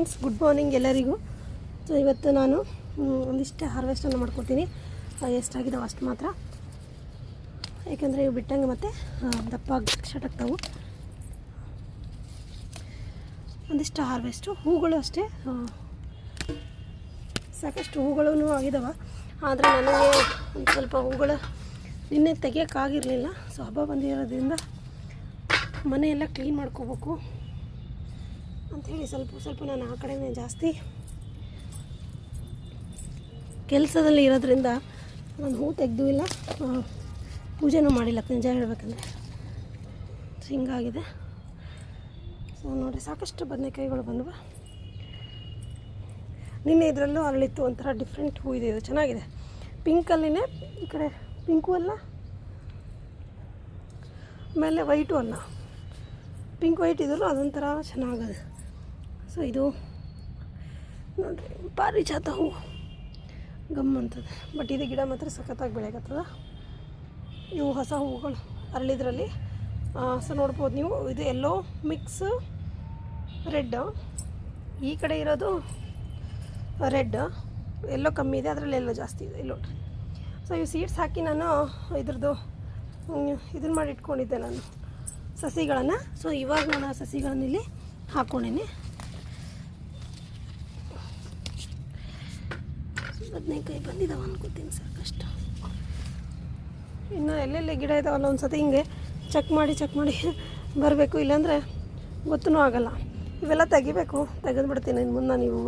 Friends good morning ಎಲ್ಲರಿಗೂ. So ಇವತ್ತು ನಾನು ಒಂದಿಷ್ಟೇ ಹಾರ್ವೆಸ್ಟನ್ನು ಮಾಡ್ಕೊತೀನಿ ಎಷ್ಟಾಗಿದ್ದಾವೆ ಅಷ್ಟು ಮಾತ್ರ. ಯಾಕೆಂದರೆ ಇವು ಬಿಟ್ಟಂಗೆ ಮತ್ತೆ ದಪ್ಪ ಆಗ್ತಾವೆ. ಒಂದಿಷ್ಟು ಹಾರ್ವೆಸ್ಟು ಹೂಗಳು ಅಷ್ಟೇ ಸಾಕಷ್ಟು ಹೂಗಳೂ ಆಗಿದಾವೆ. ಆದರೆ ನನಗೆ ಒಂದು ಸ್ವಲ್ಪ ಹೂಗಳು ನಿನ್ನೆ ತೆಗಿಯೋಕ್ಕಾಗಿರಲಿಲ್ಲ. ಸೊ, ಹಬ್ಬ ಬಂದಿರೋದ್ರಿಂದ ಮನೆಯೆಲ್ಲ ಕ್ಲೀನ್ ಮಾಡ್ಕೋಬೇಕು. ಅಂಥೇಳಿ ಸ್ವಲ್ಪ ಸ್ವಲ್ಪ ನಾನು ಆ ಕಡೆನೇ ಜಾಸ್ತಿ ಕೆಲಸದಲ್ಲಿ ಇರೋದ್ರಿಂದ ನಾನು ಹೂ ತೆಗೆದು ಇಲ್ಲ ಪೂಜೆನೂ ಮಾಡಿಲ್ಲ, ನಿಜ ಹೇಳಬೇಕಂದ್ರೆ. ಹಿಂಗಾಗಿದೆ ಸೊ ನೋಡಿ, ಸಾಕಷ್ಟು ಬದನೆಕಾಯಿಗಳು ಬಂದವು. ನಿನ್ನೆ ಇದರಲ್ಲೂ ಅರಳಿತ್ತು ಒಂಥರ ಡಿಫ್ರೆಂಟ್ ಹೂ ಇದೆ, ಇದು ಚೆನ್ನಾಗಿದೆ. ಪಿಂಕಲ್ಲಿನೇ ಈ ಕಡೆ ಪಿಂಕು ಅಲ್ಲ, ಆಮೇಲೆ ವೈಟು ಅಲ್ಲ. ಪಿಂಕ್ ವೈಟ್ ಇದ್ರು ಅದೊಂಥರ ಚೆನ್ನಾಗದೆ. ಸೊ ಇದು ನೋಡಿರಿ ಪಾರಿಜಾತ ಹೂವು ಗಮ್ ಅಂತದೆ. ಬಟ್ ಇದು ಗಿಡ ಮಾತ್ರ ಸಖತ್ತಾಗಿ ಬೆಳೆಯಕತ್ತದ. ಇವು ಹೊಸ ಹೂವುಗಳು ಅರಳಿದ್ರಲ್ಲಿ. ಸೊ ನೋಡ್ಬೋದು ನೀವು, ಇದು ಎಲ್ಲೋ ಮಿಕ್ಸ್ ರೆಡ್ ಈ ಕಡೆ ಇರೋದು ರೆಡ್ ಎಲ್ಲೋ ಕಮ್ಮಿ ಇದೆ, ಅದರಲ್ಲಿ ಎಲ್ಲೋ ಜಾಸ್ತಿ ಇದೆ. ಇಲ್ಲಿ ನೋಡ್ರಿ. ಸೊ ಇವು ಸೀಡ್ಸ್ ಹಾಕಿ ನಾನು ಇದ್ರದ್ದು ಇದನ್ನ ಮಾಡಿ ಇಟ್ಕೊಂಡಿದ್ದೆ ನಾನು ಸಸಿಗಳನ್ನು. ಸೊ ಇವಾಗ ನಾನು ಆ ಸಸಿಗಳನ್ನಿಲ್ಲಿ ಹಾಕ್ಕೊಂಡೀನಿ ಬದನೆಕಾಯಿ ಬಂದಿದ್ದಾವೆ ಅನ್ಕೋತೀನಿ ಸಾಕಷ್ಟು ಇನ್ನು ಎಲ್ಲೆಲ್ಲಿ ಗಿಡ ಇದಾವಲ್ಲ ಒಂದು ಸತಿ ಹಿಂಗೆ ಚೆಕ್ ಮಾಡಿ ಚೆಕ್ ಮಾಡಿ ಬರಬೇಕು, ಇಲ್ಲಾಂದರೆ ಗೊತ್ತೂ ಆಗಲ್ಲ. ಇವೆಲ್ಲ ತೆಗಿಬೇಕು, ತೆಗೆದುಬಿಡ್ತೀನಿ. ಇನ್ನು ಮುಂದೆ ನೀವು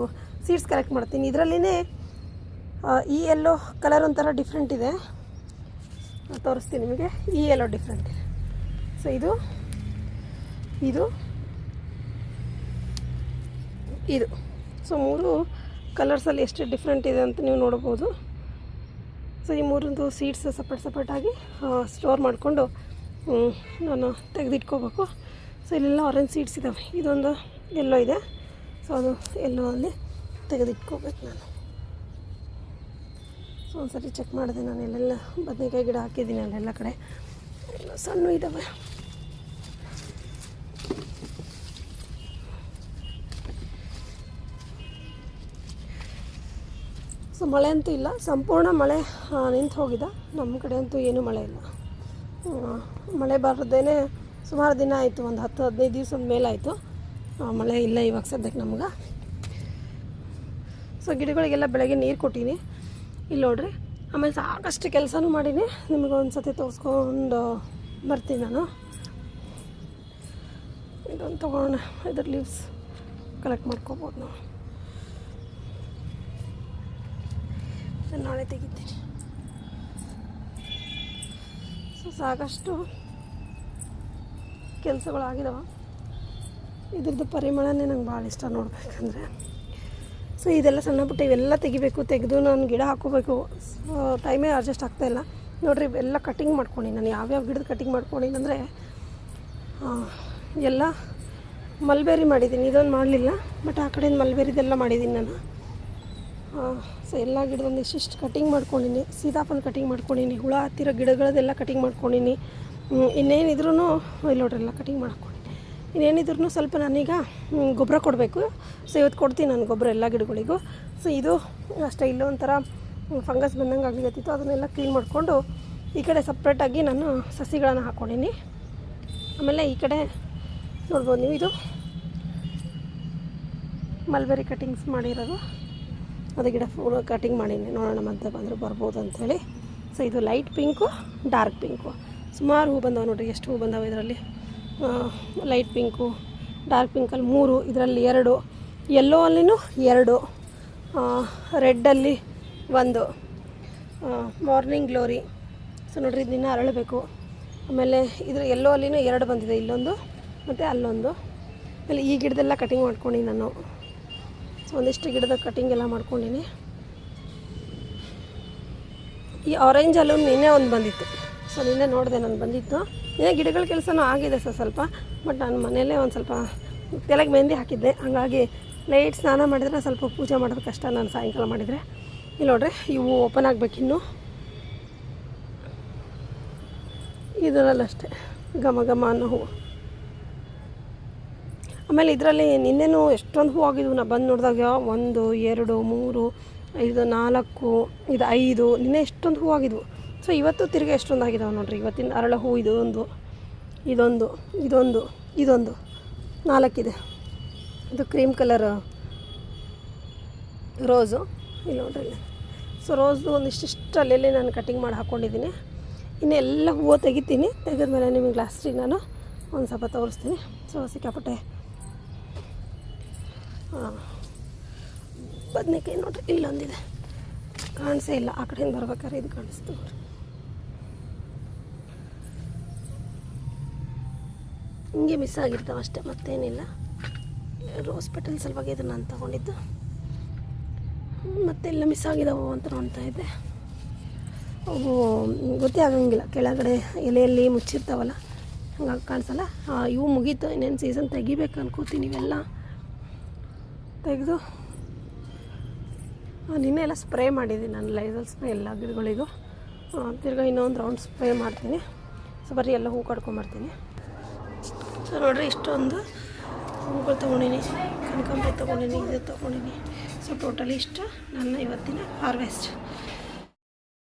ಸೀಡ್ಸ್ ಕಲೆಕ್ಟ್ ಮಾಡ್ತೀನಿ. ಇದರಲ್ಲಿನೇ ಈ ಎಲ್ಲೋ ಕಲರ್ ಒಂಥರ ಡಿಫ್ರೆಂಟ್ ಇದೆ. ತೋರಿಸ್ತೀನಿ ನಿಮಗೆ. ಈ ಎಲ್ಲೋ ಡಿಫ್ರೆಂಟ್ ಇದೆ ಸೊ ಇದು ಇದು ಇದು. ಸೊ ಮೂರು ಕಲರ್ಸಲ್ಲಿ ಎಷ್ಟು ಡಿಫ್ರೆಂಟ್ ಇದೆ ಅಂತ ನೀವು ನೋಡ್ಬೋದು ಸೊ ಈ ಮೂರೊಂದು ಸೀಡ್ಸ್ ಸಪ್ರೇಟ್ ಸಪ್ರೇಟಾಗಿ ಸ್ಟೋರ್ ಮಾಡಿಕೊಂಡು ನಾನು ತೆಗೆದಿಟ್ಕೋಬೇಕು. ಸೊ ಇಲ್ಲೆಲ್ಲ ಆರೆಂಜ್ ಸೀಡ್ಸ್ ಇದ್ದಾವೆ ಇದೊಂದು ಎಲ್ಲೋ ಇದೆ. ಸೊ ಅದು ಎಲ್ಲೋ ಅಲ್ಲಿ ತೆಗೆದಿಟ್ಕೋಬೇಕು ನಾನು. ಸೊ ಒಂದು ಸರಿ ಚೆಕ್ ಮಾಡಿದೆ ನಾನು. ಎಲ್ಲೆಲ್ಲ ಬದನೆಕಾಯಿ ಗಿಡ ಹಾಕಿದ್ದೀನಿ ಅಲ್ಲೆಲ್ಲ ಕಡೆ. ಸಣ್ಣ ಇದ್ದಾವೆ ಸೊ, ಮಳೆ ಅಂತೂ ಇಲ್ಲ. ಸಂಪೂರ್ಣ ಮಳೆ ನಿಂತು ಹೋಗಿದೆ. ನಮ್ಮ ಕಡೆ ಅಂತೂ ಏನೂ ಮಳೆ ಇಲ್ಲ. ಮಳೆ ಬರದೇನೆ ಸುಮಾರು ದಿನ ಆಯಿತು. ಒಂದು ಹತ್ತು, ಹದಿನೈದು ದಿವಸದ ಮೇಲಾಯಿತು ಮಳೆ ಇಲ್ಲ ಇವಾಗ ಸದ್ಯಕ್ಕೆ ನಮ್ಗೆ. ಸೊ, ಗಿಡಗಳಿಗೆಲ್ಲ ಬೆಳಗ್ಗೆ ನೀರು ಕೊಟ್ಟೀನಿ. ಇಲ್ಲಿ ನೋಡ್ರಿ, ಆಮೇಲೆ ಸಾಕಷ್ಟು ಕೆಲಸನೂ ಮಾಡೀನಿ. ನಿಮಗೆ ಒಂದು ಸತಿ ತೋರಿಸ್ಕೊಂಡು ಬರ್ತೀನಿ ನಾನು. ಇದೊಂದು ತೊಗೊಂಡು, ಇದ್ರ ಲೀವ್ಸ್ ಕಲೆಕ್ಟ್ ಮಾಡ್ಕೋಬೋದು ನಾವು. ನಾನು ನಾಳೆ ತೆಗಿತೀನಿ. ಸೊ, ಸಾಕಷ್ಟು ಕೆಲಸಗಳು ಆಗಿದಾವ ಇದ್ರದ್ದು ಪರಿಮಳನೇ ನಂಗೆ ಭಾಳ ಇಷ್ಟ ನೋಡ್ಬೇಕಂದ್ರೆ. ಸೊ, ಇದೆಲ್ಲ ಸಣ್ಣ ಪುಟ್ಟ ಇವೆಲ್ಲ ತೆಗಿಬೇಕು, ತೆಗೆದು ನಾನು ಗಿಡ ಹಾಕೋಬೇಕು. ಸೊ ಟೈಮೇ ಅಡ್ಜಸ್ಟ್ ಆಗ್ತಾಯಿಲ್ಲ ನೋಡಿರಿ, ಇವೆಲ್ಲ ಕಟಿಂಗ್ ಮಾಡ್ಕೊಂಡು ನಾನು. ಯಾವ್ಯಾವ ಗಿಡದ ಕಟಿಂಗ್ ಮಾಡ್ಕೊಂಡಿನಿ ಅಂದರೆ ಎಲ್ಲ ಮಲ್ಬೇರಿ ಮಾಡಿದ್ದೀನಿ. ಇದೊಂದು ಮಾಡಲಿಲ್ಲ ಬಟ್ ಆ ಕಡೆಯಿಂದ ಮಲ್ಬೇರಿದೆಲ್ಲ ಮಾಡಿದ್ದೀನಿ ನಾನು. ಸೊ ಎಲ್ಲ ಗಿಡದೊಂದು ಇಷ್ಟಿಷ್ಟು ಕಟಿಂಗ್ ಮಾಡ್ಕೊಂಡಿನಿ. ಸೀತಾಫಲ ಕಟಿಂಗ್ ಮಾಡ್ಕೊಂಡಿನಿ. ಹುಳ ಹತ್ತಿರ ಗಿಡಗಳದೆಲ್ಲ ಕಟಿಂಗ್ ಮಾಡ್ಕೊಂಡಿನಿ. ಇನ್ನೇನಿದ್ರೂ ಇಲ್ಲಿ ಕಟಿಂಗ್ ಮಾಡ್ಕೊಂಡಿನಿ. ಇನ್ನೇನಿದ್ರು ಸ್ವಲ್ಪ ನಾನೀಗ ಗೊಬ್ಬರ ಕೊಡಬೇಕು. ಸೊ, ಇವತ್ತು ಕೊಡ್ತೀನಿ ನಾನು ಗೊಬ್ಬರ ಎಲ್ಲ ಗಿಡಗಳಿಗೂ. ಸೊ, ಇದು ಅಷ್ಟೇ ಇಲ್ಲೋ ಒಂಥರ ಫಂಗಸ್ ಬಂದಂಗೆ ಆಗ್ಲಿಕತ್ತಿತ್ತು. ಅದನ್ನೆಲ್ಲ ಕ್ಲೀನ್ ಮಾಡಿಕೊಂಡು ಈ ಕಡೆ ಸಪ್ರೇಟಾಗಿ ನಾನು ಸಸಿಗಳನ್ನು ಹಾಕ್ಕೊಂಡಿನಿ ಆಮೇಲೆ ಈ ಕಡೆ ನೋಡ್ಬೋದು ನೀವು, ಇದು ಮಲ್ಬೆರಿ ಕಟಿಂಗ್ಸ್ ಮಾಡಿರೋದು. ಅದು ಗಿಡ ಫುಲ್ ಕಟಿಂಗ್ ಮಾಡೀನಿ. ನೋಡೋಣ ಮತ್ತೆ ಬಂದರೆ ಬರ್ಬೋದು ಅಂಥೇಳಿ ಸೊ ಇದು ಲೈಟ್ ಪಿಂಕು ಡಾರ್ಕ್ ಪಿಂಕು ಸುಮಾರು ಹೂ ಬಂದವೆ ನೋಡಿರಿ, ಎಷ್ಟು ಹೂ ಬಂದವೆ ಇದರಲ್ಲಿ? ಲೈಟ್ ಪಿಂಕು ಡಾರ್ಕ್ ಪಿಂಕಲ್ಲಿ ಮೂರು, ಇದರಲ್ಲಿ ಎರಡು ಯೆಲ್ಲೋ ಅಲ್ಲಿನೂ ಎರಡು ರೆಡ್ಡಲ್ಲಿ ಒಂದು. ಮಾರ್ನಿಂಗ್ ಗ್ಲೋರಿ ಸೊ ನೋಡ್ರಿ ದಿನ ಅರಳಬೇಕು. ಆಮೇಲೆ ಇದ್ರ ಎಲ್ಲೋ ಅಲ್ಲಿನೂ ಎರಡು ಬಂದಿದೆ, ಇಲ್ಲೊಂದು ಮತ್ತು ಅಲ್ಲೊಂದು. ಆಮೇಲೆ ಈ ಗಿಡದೆಲ್ಲ ಕಟಿಂಗ್ ಮಾಡ್ಕೊಂಡು ನಾನು. ಒಂದಿಷ್ಟು ಗಿಡದ ಕಟಿಂಗ್ ಎಲ್ಲ ಮಾಡ್ಕೊಂಡಿನಿ. ಈ ಆರೆಂಜ್ ಅಲ್ಲೂ ನಿನ್ನೆ ಒಂದು ಬಂದಿತ್ತು. ಸೊ ನಿನ್ನೆ ನೋಡಿದೆ ನಾನು ಬಂದಿತ್ತು. ನಿನ್ನೆ ಗಿಡಗಳ ಕೆಲಸನೂ ಆಗಿದೆ ಸರ್ ಸ್ವಲ್ಪ. ಬಟ್ ನಾನು ಮನೆಯಲ್ಲೇ ಒಂದು ಸ್ವಲ್ಪ ತಲೆಗೆ ಮೆಹಂದಿ ಹಾಕಿದ್ದೆ. ಹಂಗಾಗಿ ಲೈಟ್ ಸ್ನಾನ ಮಾಡಿದ್ರೆ ಸ್ವಲ್ಪ ಪೂಜೆ ಮಾಡೋದು ಕಷ್ಟ ನಾನು ಸಾಯಂಕಾಲ ಮಾಡಿದರೆ. ಇಲ್ಲಿ ನೋಡ್ರಿ, ಇವು ಓಪನ್ ಆಗಬೇಕಿನ್ನು ಇದರಲ್ಲಷ್ಟೇ. ಘಮ ಘಮ ಅನ್ನೋ ಹೂವು. ಆಮೇಲೆ ಇದರಲ್ಲಿ ನಿನ್ನೆನೂ ಎಷ್ಟೊಂದು ಹೂ ಆಗಿದ್ವು. ನಾ ಬಂದು ನೋಡಿದಾಗ ಒಂದು, ಎರಡು, ಮೂರು, ಐದು, ನಾಲ್ಕು, ಇದು ಐದು, ನಿನ್ನೆ ಎಷ್ಟೊಂದು ಹೂ ಆಗಿದ್ವು. ಸೊ ಇವತ್ತು ತಿರ್ಗಿ ಎಷ್ಟೊಂದು ಆಗಿದಾವೆ ನೋಡಿರಿ? ಇವತ್ತಿನ ಅರಳ ಹೂ ಇದೊಂದು ಇದೊಂದು ಇದೊಂದು ಇದೊಂದು, ನಾಲ್ಕಿದೆ. ಇದು ಕ್ರೀಮ್ ಕಲರ್, ರೋಸು. ಇಲ್ಲಿ ನೋಡ್ರಿ ಇಲ್ಲಿ. ಸೊ ರೋಸ್ದು ಒಂದಿಷ್ಟಿಷ್ಟು ಅಲ್ಲೆಲ್ಲಿ ನಾನು ಕಟಿಂಗ್ ಮಾಡಿ ಹಾಕ್ಕೊಂಡಿದ್ದೀನಿ ಇನ್ನು ಎಲ್ಲ ಹೂವು ತೆಗಿತೀನಿ. ತೆಗೆದ ಮೇಲೆ ನಿಮಗೆ ಲಾಸ್ಟಿಗೆ ನಾನು ಒಂದು ಸ್ವಲ್ಪ ತೋರಿಸ್ತೀನಿ. ಸೊ ಸಿಕ್ಕಾಪಟ್ಟೆ ಬದನೆಕಾಯಿ ನೋಡ್ರಿ, ಇಲ್ಲೊಂದಿದೆ. ಕಾಣಿಸೇ ಇಲ್ಲ, ಆ ಕಡೆಯಿಂದ ಬರ್ಬೇಕಾದ್ರೆ ಇದು ಕಾಣಿಸ್ತು. ನೋಡ್ರಿ ಹಿಂಗೆ ಮಿಸ್ ಆಗಿರ್ತಾವೆ ಅಷ್ಟೇ, ಮತ್ತೇನಿಲ್ಲ. ರೋಸ್ ಸಲುವಾಗಿ ಇದನ್ನು ನಾನು ತೊಗೊಂಡಿದ್ದು. ಮತ್ತೆಲ್ಲ ಮಿಸ್ ಆಗಿದಾವು ಅಂತ ನೋಡ್ತಾ ಇದ್ದೆ. ಅವು ಗೊತ್ತೇ ಆಗಂಗಿಲ್ಲ, ಕೆಳಗಡೆ ಎಲೆಯಲ್ಲಿ ಮುಚ್ಚಿರ್ತಾವಲ್ಲ, ಹಂಗಾಗಿ ಕಾಣಿಸಲ್ಲ. ಇವು ಮುಗೀತು, ಇನ್ನೇನು ಸೀಸನ್ ತೆಗಿಬೇಕು ಅನ್ಕೋತೀನಿ ಇವೆಲ್ಲ. ತೆಗೆದು ನಿನ್ನೆ ಎಲ್ಲ ಸ್ಪ್ರೇ ಮಾಡಿದ್ದೀನಿ ನಾನು ಲೈಸಲ್ ಸ್ಪ್ರೇ ಎಲ್ಲ ಗಿಡಗಳಿಗೂ. ತಿರ್ಗಿ ತಿರ್ಗಾ ಇನ್ನೊಂದು ರೌಂಡ್ ಸ್ಪ್ರೇ ಮಾಡ್ತೀನಿ. ಸೊ ಬರೀ ಎಲ್ಲ ಹೂ ಕಡ್ಕೊಂಬರ್ತೀನಿ ಸೊ, ನೋಡ್ರಿ, ಇಷ್ಟೊಂದು ಹೂಗಳು ತೊಗೊಂಡಿನಿ. ಕನಕಾಂಬರಿ ತೊಗೊಂಡಿನಿ, ಇದು ತೊಗೊಂಡಿನಿ. ಸೊ, ಟೋಟಲಿ ಇಷ್ಟು ನನ್ನ ಇವತ್ತಿನ ಹಾರ್ವೆಸ್ಟ್.